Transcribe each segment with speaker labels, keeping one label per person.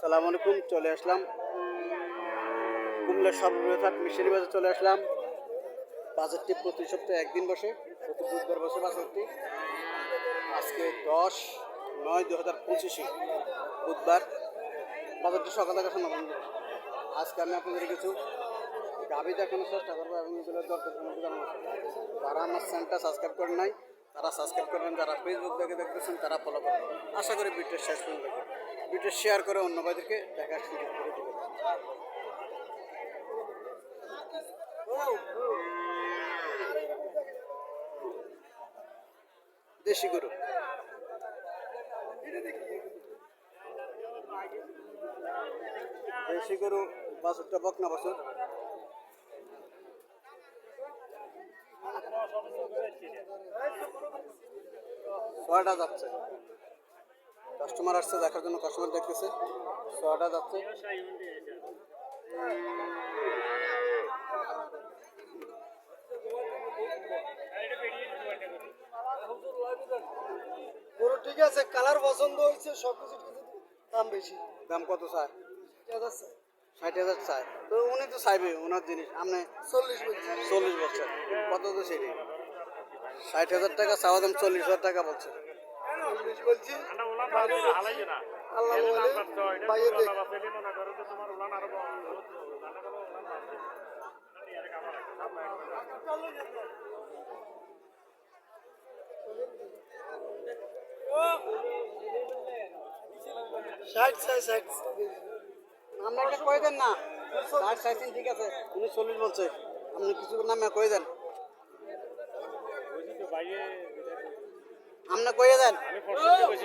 Speaker 1: সালাম আলাইকুম, চলে আসলাম। কুমিল্লার সর্ববৃহৎ মিশরি বাজার চলে আসলাম। বাজারটি প্রতি সপ্তাহে একদিন বসে, প্রতি বুধবার বসে বাজারটি। আজকে দশ নয় দু হাজার পঁচিশে বুধবার। বাজারটি সকাল থেকে সন্ধ্যা আজকে আমি আপনাদের কিছু গাভি দেখানোর চেষ্টা করব এবং এগুলোর দরকার। যারা আমার চ্যানেলটা সাবস্ক্রাইব করেন নাই, তারা সাবস্ক্রাইব করবেন যারা ফেসবুক থেকে দেখতেছেন, তারা ফলো করবেন। আশা করি ভিডিওর শেষ পর্যন্ত ভিডিও শেয়ার করে অন্য ভাইদেরকে দেখার সুযোগ করে দেবেন। দেশি গরু। দেশি গরু বাছুরটা বকনা বাছুর? ছয়টা যাচ্ছে। কাস্টমার আসছে দেখার জন্য কাস্টমার দেখতেছে। ছয়টা যাচ্ছে।
Speaker 2: গরু ঠিক আছে কালার পছন্দ হয়েছে সব কিছু দাম বেশি।
Speaker 1: দাম কত
Speaker 2: আছে
Speaker 1: ষাট হাজার চায় তো উনি তো চাইবে ওনার জিনিস। আপনি
Speaker 2: চল্লিশ বলছি
Speaker 1: চল্লিশ বছর কত তো সেই ষাট হাজার টাকা চাওয়া দাম চল্লিশ হাজার টাকা বলছে
Speaker 2: বলছি। আল্লাহ বলে বাইরে দেখ। ষাট ষাট ষাট
Speaker 1: আমরা একটা কয়ে দেন না? ষাট ষাট ঠিক আছে। উনি চল্লিশ বলছে। আপনি কিছু নামে কয়ে দেন? আপনি কয়ে দেন।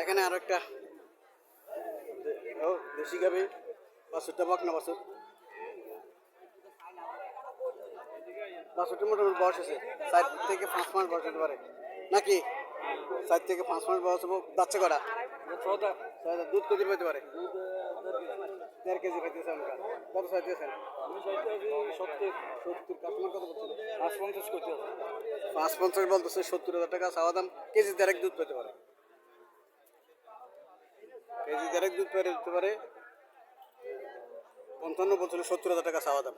Speaker 1: এখানে আরও একটা। ও, দেশি গাবি বাছুরটা বকনা বাছুর বাছুরটা মোটামুটি বয়স আছে চার থেকে পাঁচ মাস বয়স হতে পারে। নাকি? চার থেকে পাঁচ মাস বয়স হব বাচ্চা করা দুধ কত পেতে পারে? দেড় কেজি পেতেছে আমরা কত চাইতেছেন? সত্তর সত্তর। কাস্টমার কত বলছিল পাঁচ পঞ্চাশ করতে পাঁচ পঞ্চাশ বলতেছে সত্তর হাজার টাকা চাওয়া দাম কেজি দেড়েক দুধ পেতে পারে। কেজি দেড়েক দুধ পেতে দিতে পারে। পঞ্চান্ন বলছিল সত্তর হাজার টাকা চাওয়া দাম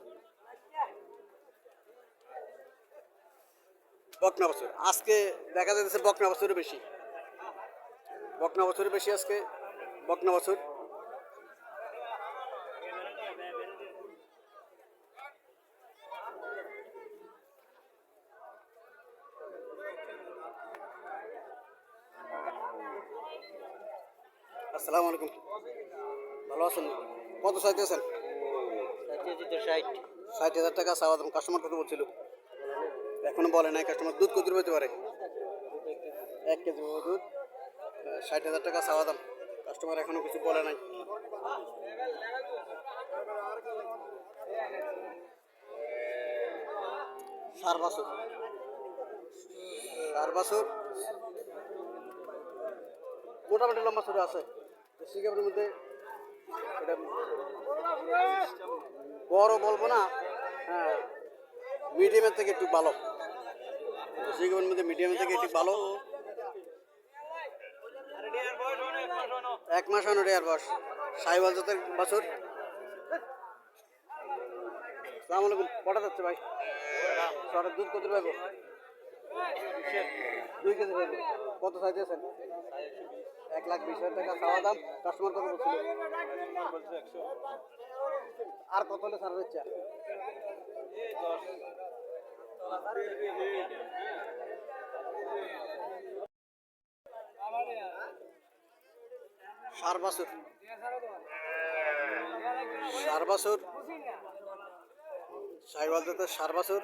Speaker 1: বকনা বছর। আজকে দেখা যাচ্ছে বকনা বছরের বেশি। বকনা বছরের বেশি আজকে। বকনা বছর। আসসালামু আলাইকুম। ভালো আছেন? কত চাইতেছেন ষাট হাজার টাকা চাওয়া দাম। কাস্টমার কত বলছিল? এখনও বলে নাই কাস্টমার দুধ কত পেতে পারে? এক কেজি দুধ। ষাট হাজার টাকা চাওয়া দাম। কাস্টমার এখনও কিছু বলে নাই। মোটামুটি লম্বা ছোট আছে। গাভীর মধ্যে বড় বলব না হ্যাঁ মিডিয়ামের থেকে একটু ভালো। গাভীর মধ্যে মিডিয়ামের থেকে একটু ভালো। এক মাস হলো রেয়ার বস। সাইবাল জাতের বছর। সালাম আলাইকুম। কটা যাচ্ছে ভাই? সরের দুধ কত পাইবো? দুই কেজি পাইবো। কত চাইতেছেন এক লাখ বিশ হাজার টাকা খাওয়া দাম। কাস্টমার কত বলছিল? আর কত হলে সারা দিচ্ছে সার বাছুর। সার বাছুর। তো সার বাছুর।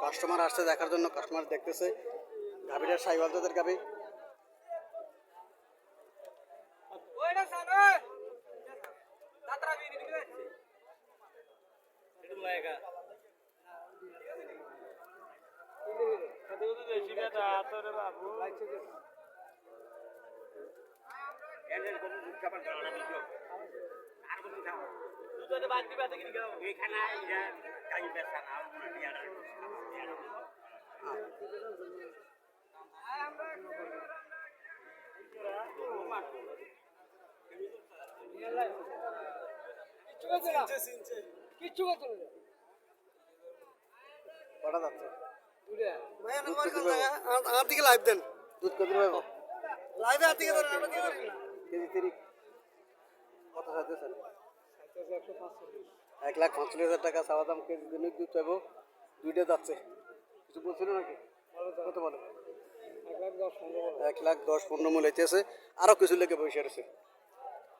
Speaker 1: কাস্টমার আসছে দেখার জন্য কাস্টমার দেখতেছে। গাভীটা সাইওয়াল তাদের গাভী।
Speaker 2: কিচ্ছু করতে
Speaker 1: কটা যাচ্ছে
Speaker 2: আমার দিকে লাইভ দেন
Speaker 1: দুধ কত
Speaker 2: লাইভে আর দিকে
Speaker 1: কেজি তিরিশ। কত চাইতেছেন এক লাখ পঁয়তাল্লিশ হাজার টাকা চাওয়া দাম কেজি দৈনিক দুধ পাবো। দুইটা যাচ্ছে। কিছু বলছিল নাকি? কত বলো? এক লাখ দশ পনেরো মূল হইতেছে আরও কিছু লেগে বসে রয়েছে।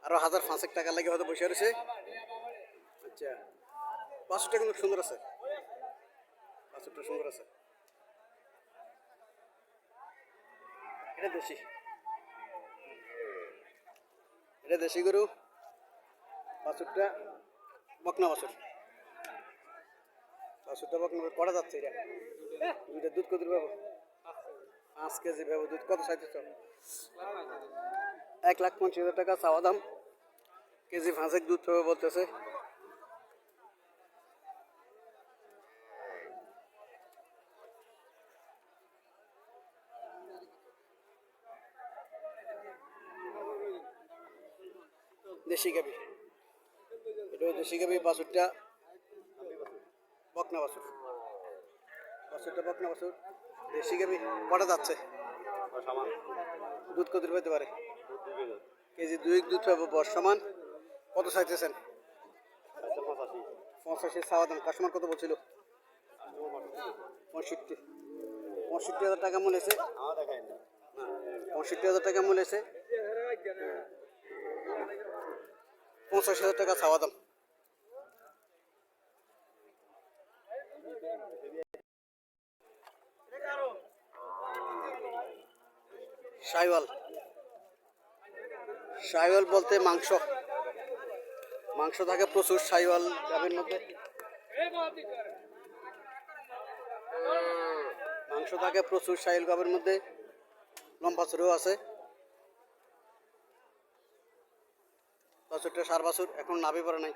Speaker 1: আরও হাজার পাঁচেক টাকা লেগে হয়তো বসে রয়েছে। আচ্ছা। পাঁচশোটা কিন্তু সুন্দর আছে। পাঁচশোটা সুন্দর আছে। এটা দেশি। এটা দেশি গরু, বাছুরটা বকনা বাছুর। বাছুরটা বকনা। কটা যাচ্ছে এটা? দুইটা দুধ কত পাবো? পাঁচ কেজি পাবো, দুধ কত চাইতেছ এক লাখ পঞ্চাশ হাজার টাকা চাওয়া দাম। কেজি পাঁচেক দুধ পাবো বলতেছে। দেশি গাবি। এটা দেশি গাবি, বাছুরটা। বকনা বাছুর। বাছুরটা বকনা বাছুর। দেশি গাবি, কটা যাচ্ছে? দুধ কত পেতে পারে? কেজি দুই, দুধ পাবো বর্ষমান কত চাইতেছেন? পঁচাশি। চাওয়া দাম, কাস্টমার কত বলছিল? পঁয়ষট্টি। পঁয়ষট্টি হাজার টাকা মূল এসে? পঁয়ষট্টি হাজার টাকা মূল এসে? পঞ্চাশ হাজার টাকা চাওয়া দাম। সাইওয়াল। সাইওয়াল বলতে মাংস। মাংস থাকে প্রচুর, সাইওয়াল গাভীর মধ্যে। মাংস থাকে প্রচুর সাইল গাভীর মধ্যে। লম্বা চুরেও আছে। বাছুরটা সার বাছুর এখন নাভি পড়ে নাই।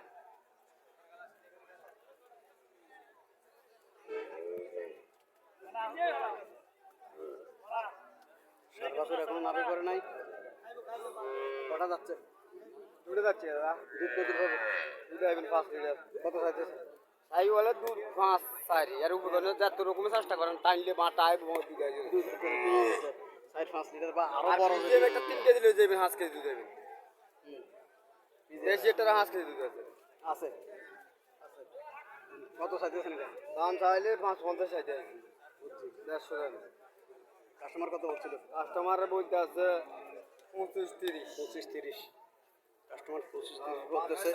Speaker 1: সার বাছুর এখন নাভি পড়ে নাই। কটা যাচ্ছে?
Speaker 2: যাচ্ছে দাদা।
Speaker 1: দুধ কত পাবো
Speaker 2: দুধ আইবেন পাঁচ লিটার।
Speaker 1: কত চাইতেছে?
Speaker 2: তাই বলে দুধ পাঁচ চারি। আর উপরে যত রকমের চেষ্টা করেন টাইনলে বাটা আইব
Speaker 1: দুধ চার পাঁচ লিটার বা
Speaker 2: আরও
Speaker 1: বড়
Speaker 2: বড় একটা তিন কেজি লয়ে যাবেন হাঁস কেজি দুধ দেবেন। দেশি একটা হাঁস কেজি দুধ আছে।
Speaker 1: আছে কত চাইতেছেন
Speaker 2: দাম চাইলে পাঁচ পঞ্চাশ চাইতে আছে দেড়শো টাকা।
Speaker 1: কাস্টমার কত বলছিল?
Speaker 2: কাস্টমারের বলতে আছে পঁচিশ তিরিশ।
Speaker 1: পঁচিশ তিরিশ। কাস্টমার পঁচিশ তিরিশ বলতেছে।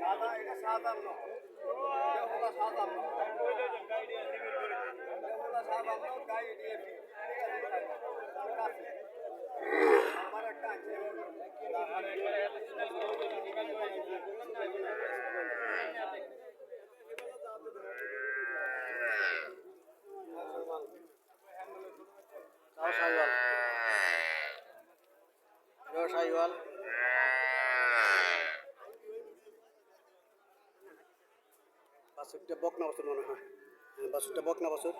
Speaker 2: সাদা এটা সাদা না আমার একটা আছে
Speaker 1: তাও সাইওয়াল এটাও সাইওয়াল বাছুরটা বকনা বছর মনে হয়। হ্যাঁ, বাছুরটা বকনা বছর।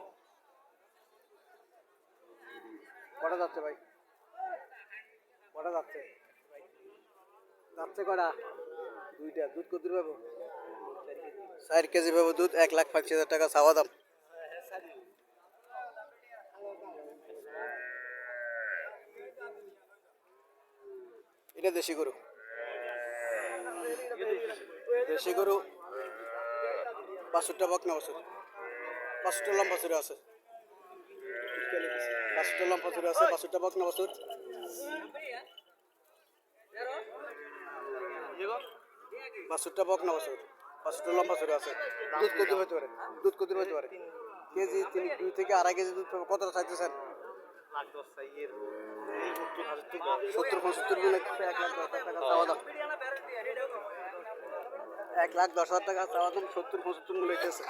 Speaker 1: কটা যাচ্ছে ভাই? কটা যাচ্ছে? যাচ্ছে কটা? দুইটা। দুধ কত পাবো? চার কেজি পাবো দুধ এক লাখ পঁচিশ হাজার টাকা চাওয়া দাম। এটা দেশি গরু। দেশি গরু বাসুরটা বকনা বাসুর? বাসুরটা লম্বা চুরে আছে। বাসুরটা লম্বা চুরে আছে বাসুরটা বকনা বাসুর? বাসুরটা বকনা বাসুর। বাসুরটা লম্বা চুরে আছে। দুধ কত হতে পারে? দুধ কত হতে পারে? কেজি তিনি দুই থেকে আড়াই কেজি দুধ পাবে। কতটা চাইতে স্যার সত্তর পঁচাত্তর এক লাখ টাকা। চাওয়া দাম এক লাখ দশ হাজার টাকা চাওয়া দাম সত্তর, পঁচাত্তরগুলো এসেছে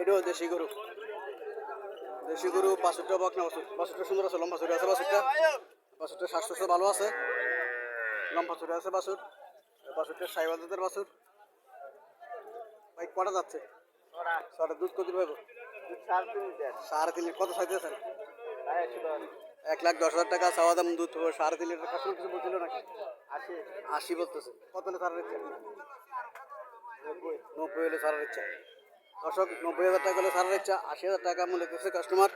Speaker 1: এটাও দেশি গরু। দেশি গরু বাছুরটা বক না বাছুর সুন্দর আছে, লম্বা ছুরি আছে বাছুরটা বাছুরটা স্বাস্থ্য ভালো আছে। লম্বা ছুরি আছে বাছুর বাছুরটা সাইবাল দুধের বাছুর ভাই কটা যাচ্ছে? ছটা। দুধ কত পাবো
Speaker 2: সাড়ে তিন
Speaker 1: কত চাইতেছেন
Speaker 2: আড়াইশো
Speaker 1: এক লাখ দশ হাজার টাকা চাওয়া দাম দুধ সাড়ে তিন লিটার। কাস্টমার কিছু বলছিল নাকি?
Speaker 2: আশি।
Speaker 1: আশি বলতেছে। কত হলে সারা দিচ্ছে
Speaker 2: নব্বই।
Speaker 1: হলে সারার ইচ্ছা দর্শক নব্বই হাজার টাকা হলে সারার ইচ্ছা আশি হাজার টাকা মূল্য কাস্টমার।